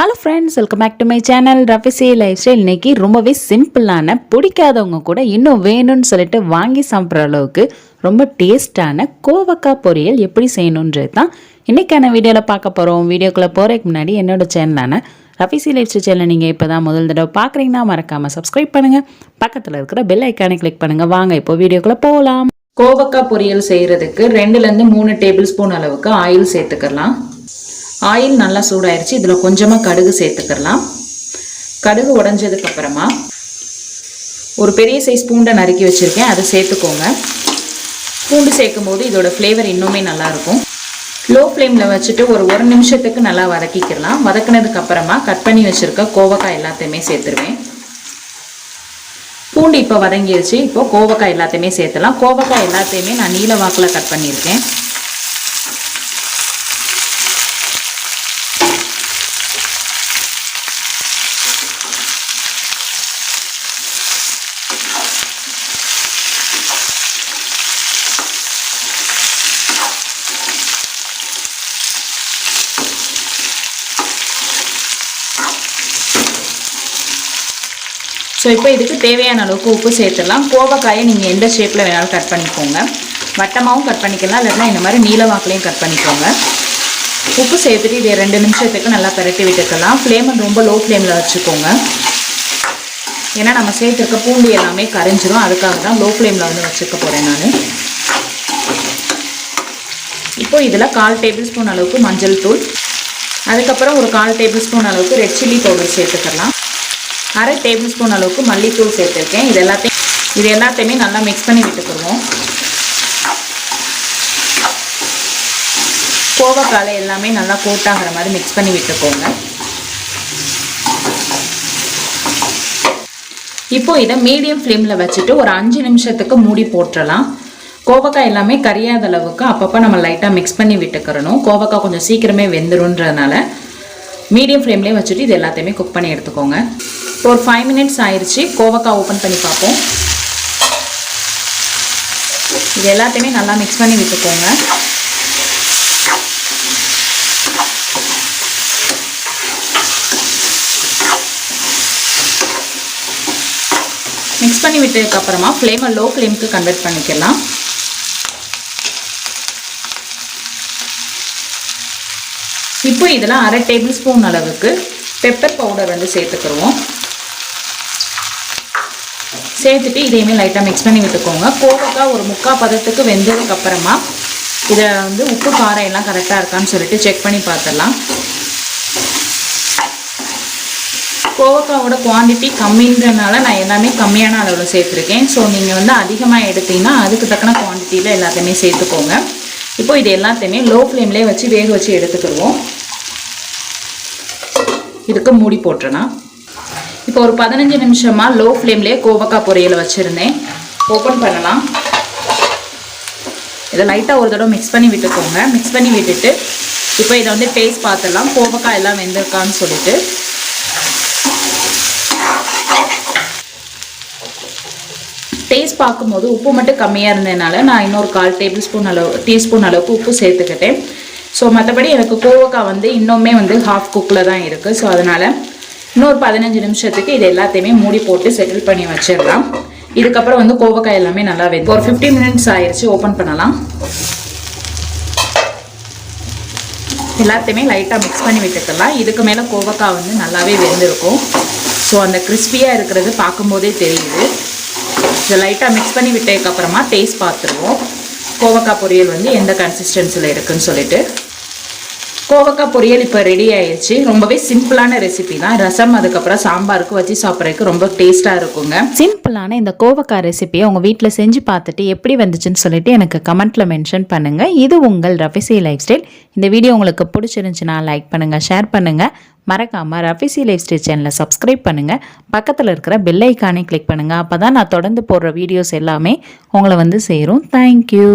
Hello friends welcome back to my channel Rafisi lifestyle இன்னைக்கு ரொம்பவே சிம்பிளான பிடிக்காதவங்க கூட இன்னும் வேணும்னு சொல்லிட்டு வாங்கி சாப்பிட்ற அளவுக்கு ரொம்ப டேஸ்டான கோவக்காய் பொரியல் எப்படி செய்யணுன்றது தான் இன்றைக்கான வீடியோவில் பார்க்க போகிறோம் வீடியோக்குள்ளே போகிறதுக்கு முன்னாடி என்னோடய சேனலான ரஃபிசி லைஃப் ஸ்டைல் சேனலை நீங்கள் இப்போ தான் முதல் தடவை பார்க்குறீங்கன்னா மறக்காமல் சப்ஸ்கிரைப் பண்ணுங்கள் பக்கத்தில் இருக்கிற பெல் ஐக்கானை கிளிக் பண்ணுங்கள் வாங்க இப்போ வீடியோக்குள்ளே போகலாம் கோவக்காய் பொரியல் செய்கிறதுக்கு ரெண்டுலேருந்து மூணு டேபிள் ஸ்பூன் அளவுக்கு ஆயில் சேர்த்துக்கலாம். ஆயில் நல்லா சூடாயிருச்சு. இதில் கொஞ்சமாக கடுகு சேர்த்துக்கிறலாம் கடுகு உடஞ்சதுக்கப்புறமா ஒரு பெரிய சைஸ் பூண்டை நறுக்கி வச்சுருக்கேன். அதை சேர்த்துக்கோங்க. பூண்டு சேர்க்கும் போது இதோட ஃப்ளேவர் இன்னுமே நல்லாயிருக்கும். லோ ஃப்ளேமில் வச்சுட்டு ஒரு ஒரு நிமிஷத்துக்கு நல்லா வதக்கிக்கலாம் வதக்கினதுக்கப்புறமா கட் பண்ணி வச்சுருக்க கோவக்காய் எல்லாத்தையுமே சேர்த்துருவேன். பூண்டு இப்போ வதங்கிருச்சு. இப்போ கோவக்காய் எல்லாத்தையுமே சேர்த்துலாம் கோவக்காய் எல்லாத்தையுமே நான் நீல வாக்கில் கட் பண்ணியிருக்கேன். ஸோ இப்போ இதுக்கு தேவையான அளவுக்கு உப்பு சேர்த்துடலாம். கோவக்காயை நீங்கள் எந்த ஷேப்பில் வேணாலும் கட் பண்ணிக்கோங்க. வட்டமாகவும் கட் பண்ணிக்கலாம். இல்லைன்னா இந்த மாதிரி நீளவாக்கிலையும் கட் பண்ணிக்கோங்க. உப்பு சேர்த்துட்டு இதை ரெண்டு நிமிஷத்துக்கு நல்லா பரட்டி விட்டுக்கலாம். ஃப்ளேமை ரொம்ப லோ ஃப்ளேமில் வச்சுக்கோங்க. ஏன்னா நம்ம சேர்த்துருக்க பூண்டு எல்லாமே கரைஞ்சிரும். அதுக்காக தான் லோ ஃப்ளேமில் வந்து வச்சுக்க போகிறேன் நான். இப்போது இதில் கால் டேபிள் ஸ்பூன் அளவுக்கு மஞ்சள் தூள். அதுக்கப்புறம் ஒரு கால் டேபிள் ஸ்பூன் அளவுக்கு ரெட் சில்லி பவுடர் சேர்த்துக்கலாம். அரை டேபிள் ஸ்பூன் அளவுக்கு மல்லித்தூள் சேர்த்துருக்கேன். இது எல்லாத்தையும் இது எல்லாத்தையுமே நல்லா மிக்ஸ் பண்ணி விட்டுக்கிடுவோம் கோவக்காலை எல்லாமே நல்லா கோட்டாகிற மாதிரி மிக்ஸ் பண்ணி விட்டுக்கோங்க. இப்போ இதை மீடியம் ஃப்ளேமில் வச்சுட்டு ஒரு அஞ்சு நிமிஷத்துக்கு மூடி போட்டுடலாம் கோவக்காய் எல்லாமே கரியாத அளவுக்கு அப்பப்போ நம்ம லைட்டாக மிக்ஸ் பண்ணி விட்டுக்கிறணும். கோவக்காய் கொஞ்சம் சீக்கிரமே வெந்துருன்றதுனால மீடியம் ஃப்ளேம்லேயே வச்சுட்டு இது எல்லாத்தையுமே குக் பண்ணி எடுத்துக்கோங்க. இப்போ ஒரு ஃபைவ் மினிட்ஸ் ஆயிடுச்சு கோவக்காய் ஓப்பன் பண்ணி பார்ப்போம். இது எல்லாத்தையுமே நல்லா மிக்ஸ் பண்ணி விட்டுக்கோங்க. மிக்ஸ் பண்ணி விட்டதுக்கப்புறமா ஃப்ளேமை லோ ஃப்ளேமுக்கு கன்வெர்ட் பண்ணிக்கலாம். இப்போ இதில் அரை டேபிள் ஸ்பூன் அளவுக்கு பெப்பர் பவுடர் வந்து சேர்த்துக்கிடுவோம் சேர்த்துட்டு இதையுமே லைட்டாக மிக்ஸ் பண்ணி விட்டுக்கோங்க. கோவக்காய் ஒரு முக்கால் பதத்துக்கு வெந்ததுக்கு அப்புறமா இதை வந்து உப்பு காரம் எல்லாம் கரெக்டாக இருக்கான்னு சொல்லிட்டு செக் பண்ணி பார்த்துடலாம். கோவக்காவோட குவான்டிட்டி கம்மின்றனால நான் எல்லாமே கம்மியான அளவில் சேர்த்துருக்கேன். ஸோ நீங்கள் வந்து அதிகமாக எடுத்தீங்கன்னா அதுக்கு தக்கன குவான்டிட்டியில் எல்லாத்தையுமே சேர்த்துக்கோங்க. இப்போ இது எல்லாத்தையுமே லோ ஃப்ளேம்லேயே வச்சு வேக வச்சு எடுத்துக்கிடுவோம். இதுக்கு மூடி போட்டுறேன்னா இப்போ ஒரு பதினஞ்சு நிமிஷமாக லோ ஃப்ளேம்லேயே கோவக்காய் பொரியலை வச்சுருந்தேன். ஓப்பன் பண்ணலாம். இதை லைட்டாக ஒரு தடவை மிக்ஸ் பண்ணி விட்டுக்கோங்க. மிக்ஸ் பண்ணி விட்டுட்டு இப்போ இதை வந்து டேஸ்ட் பார்த்துடலாம். கோவக்காய் எல்லாம் வெந்திருக்கான்னு சொல்லிட்டு. டேஸ்ட் பார்க்கும்போது உப்பு மட்டும் கம்மியாக இருந்ததுனால நான் இன்னொரு கால் டேபிள் ஸ்பூன் அளவு டீஸ்பூன் அளவுக்கு உப்பு சேர்த்துக்கிட்டேன். ஸோ மற்றபடி எனக்கு கோவக்காய் வந்து இன்னுமே வந்து ஹாஃப் குக்கில் தான் இருக்குது ஸோ அதனால் இன்னொரு பதினஞ்சு நிமிஷத்துக்கு இது எல்லாத்தையுமே மூடி போட்டு செட்டில் பண்ணி வச்சிடலாம். இதுக்கப்புறம் வந்து கோவக்காய் எல்லாமே நல்லா வெந்து ஒரு ஃபிஃப்டி மினிட்ஸ் ஆயிடுச்சு ஓப்பன் பண்ணலாம். எல்லாத்தையுமே லைட்டாக மிக்ஸ் பண்ணி விட்டுக்கலாம் இதுக்கு மேலே கோவக்காய் வந்து நல்லாவே வெந்திருக்கும். ஸோ அந்த கிறிஸ்பியாக இருக்கிறது பார்க்கும்போதே தெரியுது. இதை லைட்டாக மிக்ஸ் பண்ணி விட்டதுக்கப்புறமா டேஸ்ட் பார்த்துருவோம். கோவக்காய் பொரியல் வந்து எந்த கன்சிஸ்டன்சியில் இருக்குன்னு சொல்லிட்டு. கோவக்காய் பொரியல் இப்போ ரெடி ஆயிடுச்சு ரொம்பவே சிம்பிளான ரெசிபி தான். ரசம் அதுக்கப்புறம் சாம்பாருக்கு வச்சு சாப்பிட்றதுக்கு ரொம்ப டேஸ்ட்டாக இருக்குங்க. சிம்பிளான இந்த கோவக்காய் ரெசிபியை உங்கள் வீட்டில் செஞ்சு பார்த்துட்டு எப்படி வந்துச்சுன்னு சொல்லிட்டு எனக்கு கமெண்ட்டில் மென்ஷன் பண்ணுங்கள் இது உங்கள் ரஃபிசி லைஃப் ஸ்டைல். இந்த வீடியோ உங்களுக்கு பிடிச்சிருந்துச்சுன்னா லைக் பண்ணுங்கள் ஷேர் பண்ணுங்கள் மறக்காமல் ரஃபிசி லைஃப் ஸ்டைல் சேனலை சப்ஸ்கிரைப் பண்ணுங்கள் பக்கத்தில் இருக்கிற பெல் ஐக்கானே கிளிக் பண்ணுங்கள் அப்போ தான் நான் தொடர்ந்து போடுற வீடியோஸ் எல்லாமே உங்களை வந்து சேரும். தேங்க்யூ